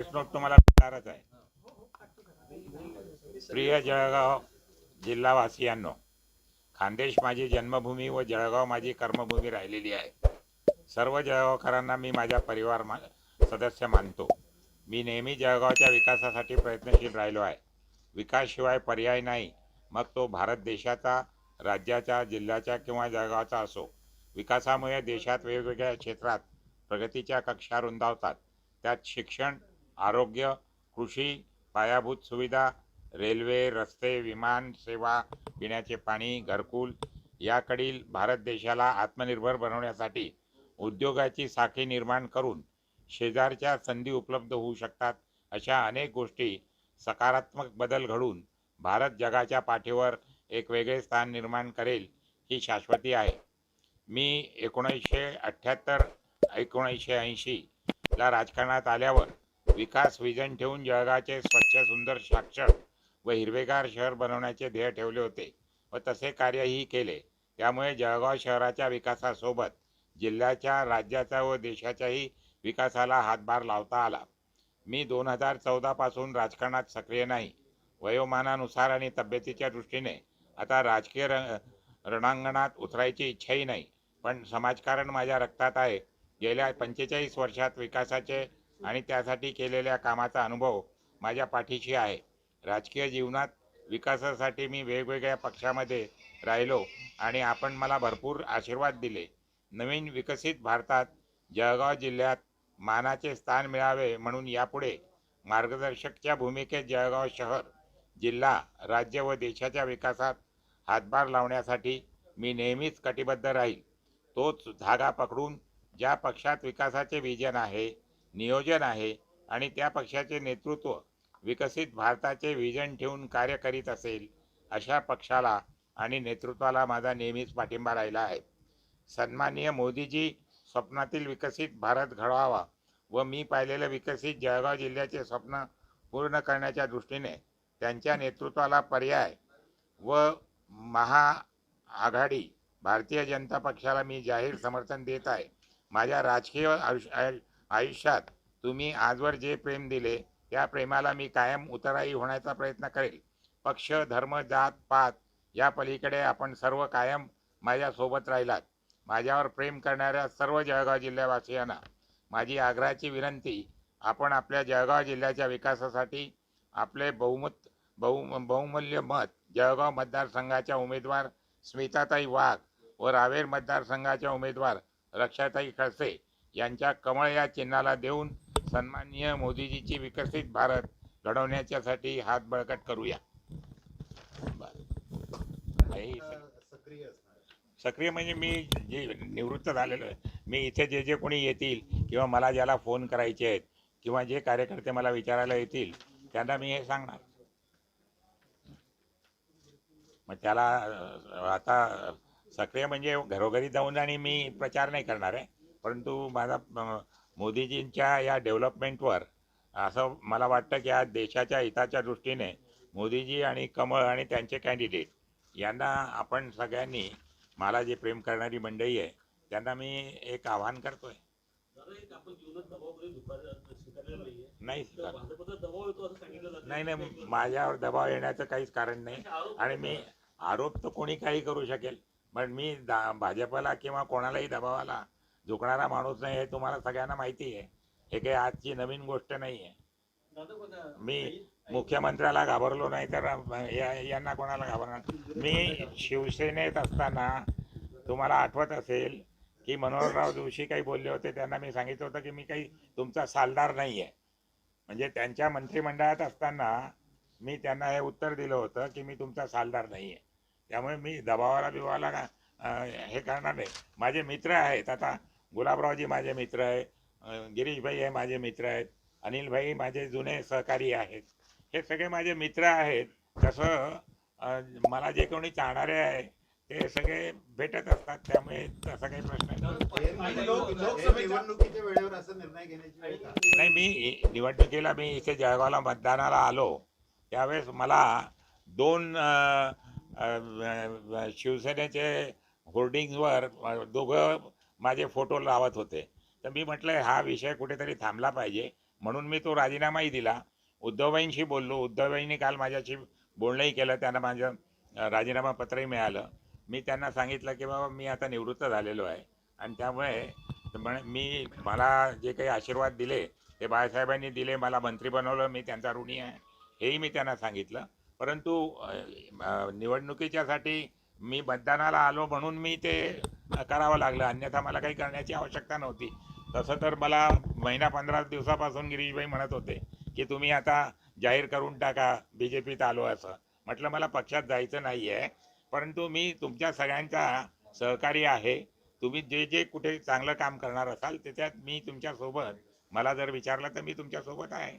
प्रश्न तुम्हाला मिळणारच आहे. प्रिय जळगाव जिल्हावासियांनो खानदेश माझी जन्मभूमी व जळगाव माझी कर्मभूमी राहिलेली आहे. सर्व जळगावकरांना मी माझ्या परिवार मा सदस्य मानतो. मी नेहमी जळगावच्या विकासासाठी प्रयत्नशील राहिलो आहे. विकासशिवाय पर्याय नाही. मग तो भारत देशाचा राज्याचा जिल्ह्याचा किंवा जळगावचा असो. विकासामुळे देशात वेगवेगळ्या क्षेत्रात प्रगतीच्या कक्षा रुंदावतात. त्यात शिक्षण आरोग्य कृषी पायाभूत सुविधा रेल्वे रस्ते विमान सेवा पिण्याचे पाणी घरकुल याकडील भारत देशाला आत्मनिर्भर बनवण्यासाठी उद्योगाची साखळी निर्माण करून शेजारच्या संधी उपलब्ध होऊ शकतात अशा अनेक गोष्टी सकारात्मक बदल घडून भारत जगाच्या पाठीवर एक वेगळे स्थान निर्माण करेल ही शाश्वती आहे. मी एकोणीसशे अठ्ठ्याहत्तर एकोणीसशे ऐंशीला राजकारणात आल्यावर विकास विजन ठेवून जळगावचे स्वच्छ सुंदर साक्षर व हिरवेगार शहर बनवण्याचे ध्येय ठेवले होते व तसे कार्यही केले. त्यामुळे जळगाव शहराच्या विकासासोबत जिल्ह्याच्या राज्याचा व देशाच्याही विकासाला हातभार लावता आला. मी दोन हजार चौदापासून राजकारणात सक्रिय नाही. वयोमानानुसार आणि तब्येतीच्या दृष्टीने आता राजकीय रंग रणांगणात उतरायची इच्छाही नाही. पण समाजकारण माझ्या रक्तात आहे. गेल्या पंचेचाळीस वर्षात विकासाचे आणि त्यासाठी केलेल्या कामाचा अनुभव माझ्या पाठीशी आहे. राजकीय जीवनात विकासासाठी मी वेगवेगळ्या पक्षामध्ये राहिलो आणि आपण मला भरपूर आशीर्वाद दिले. नवीन विकसित भारतात जळगाव जिल्ह्यात मानाचे स्थान मिळावे म्हणून यापुढे मार्गदर्शकच्या भूमिकेत जळगाव शहर जिल्हा राज्य व देशाच्या विकासात हातभार लावण्यासाठी मी नेहमीच कटिबद्ध राहील. तोच धागा पकडून ज्या पक्षात विकासाचे विजन आहे नियोजन आहे आणि त्या पक्षाचे नेतृत्व विकसित भारताचे विजन ठेवून कार्य करीत असेल अशा पक्षाला आणि नेतृत्वाला माझा नेहमीच पाठिंबा राहिला आहे. सन्माननीय मोदीजी स्वप्नातील विकसित भारत घडवावा व मी पाहिलेलं विकसित जळगाव जिल्ह्याचे स्वप्न पूर्ण करण्याच्या दृष्टीने त्यांच्या नेतृत्वाला पर्याय व महाआघाडी भारतीय जनता पक्षाला मी जाहीर समर्थन देत आहे. माझ्या राजकीय आयुष्य आयुष्यात तुम्ही आजवर जे प्रेम दिले त्या प्रेमाला मी कायम उतराई होण्याचा प्रयत्न करेल. पक्ष धर्म जात पात या पलीकडे आपण सर्व कायम माझ्यासोबत राहिलात. माझ्यावर प्रेम करणाऱ्या सर्व जळगाव जिल्ह्यावासियांना माझी आग्रहाची विनंती आपण आपल्या जळगाव जिल्ह्याच्या विकासासाठी आपले बहुमत बहु बहुमूल्य मत जळगाव मतदारसंघाच्या उमेदवार स्मिताताई वाघ व रावेर मतदारसंघाच्या उमेदवार रक्षाताई खडसे यांच्या कमळ या चिन्हाला देऊन सन्माननीय मोदीजीची विकसित भारत घडवण्याच्यासाठी हात बळकट करूया. सक्रिय म्हणजे मी जे निवृत्त झालेलो आहे मी इथे जे जे कोणी येतील किंवा मला ज्याला फोन करायचे आहेत किंवा जे कार्यकर्ते मला विचारायला येतील त्यांना मी हे सांगणार. मग त्याला आता सक्रिय म्हणजे घरोघरी जाऊन आणि मी प्रचार नाही करणार आहे. परंतु माझा मोदीजींच्या या डेव्हलपमेंटवर असं मला वाटतं की आज देशाच्या हिताच्या दृष्टीने मोदीजी आणि कमळ आणि त्यांचे कॅन्डिडेट यांना आपण सगळ्यांनी मला जे प्रेम करणारी मंडळी आहे त्यांना मी एक आव्हान करतोय. नाही नाही नाही माझ्यावर दबाव येण्याचं काहीच कारण नाही. आणि मी आरोप तर कोणी काही करू शकेल पण मी भाजपला किंवा कोणालाही दबावाला झुकणारा माणूस नाही हे तुम्हाला सगळ्यांना माहिती आहे. हे काही आजची नवीन गोष्ट नाही आहे मी मुख्यमंत्र्याला घाबरलो नाही तर या- यांना कोणाला घाबरणार? मी शिवसेनेत असताना तुम्हाला आठवत असेल की मनोहरराव जोशी काही बोलले होते त्यांना मी सांगितलं होतं की मी काही तुमचा सालदार नाही आहे म्हणजे त्यांच्या मंत्रिमंडळात असताना मी त्यांना हे उत्तर दिलं होतं की मी तुमचा सालदार नाही आहे त्यामुळे मी दबावाला बिवाला हे करणार नाही. माझे मित्र आहेत आता गुलाबरावजी माझे मित्र आहे गिरीशभाई हे माझे मित्र आहेत अनिलभाई माझे जुने सहकारी आहेत. हे सगळे माझे मित्र आहेत. तसं मला जे कोणी चाहणारे आहे ते सगळे भेटत असतात. त्यामुळे तसा काही प्रश्न नाही. आणि लोक- लोकसभेच्या निवडणुकीच्या वेळेवर असा निर्णय घेण्याची वेळ का? नाही मी निवडणुकीला मी इथे जळगावला मतदानाला आलो. त्यावेळेस मला दोन शिवसेनेचे होर्डिंग्सवर दोघं माझे फोटो लावत होते. तर मी म्हटलं हा विषय कुठेतरी थांबला पाहिजे. म्हणून मी तो राजीनामाही दिला. उद्धवबाईंशी बोललो. उद्धवबाईंनी काल माझ्याशी बोलणंही केलं. त्यांना माझं राजीनामा पत्रही मिळालं. मी त्यांना सांगितलं की बाबा मी आता निवृत्त झालेलो आहे. आणि त्यामुळे म्हणे मी मला जे काही आशीर्वाद दिले ते बाळासाहेबांनी दिले मला मंत्री बनवलं मी त्यांचा ऋणी आहे हेही मी त्यांना सांगितलं. परंतु निवडणुकीच्यासाठी मी मतदानाला आलो म्हणून मी ते करावं लागलं. अन्यथा मला काही करण्याची आवश्यकता नव्हती. तसं तर मला महिना पंधरा दिवसापासून गिरीशभाई म्हणत होते की तुम्ही आता जाहीर करून टाका बी जे पीत आलो असं. म्हटलं मला पक्षात जायचं नाही आहे परंतु मी तुमच्या सगळ्यांचा सहकारी आहे. तुम्ही जे जे कुठे चांगलं काम करणार असाल त्याच्यात मी तुमच्यासोबत मला जर विचारलं तर मी तुमच्यासोबत आहे.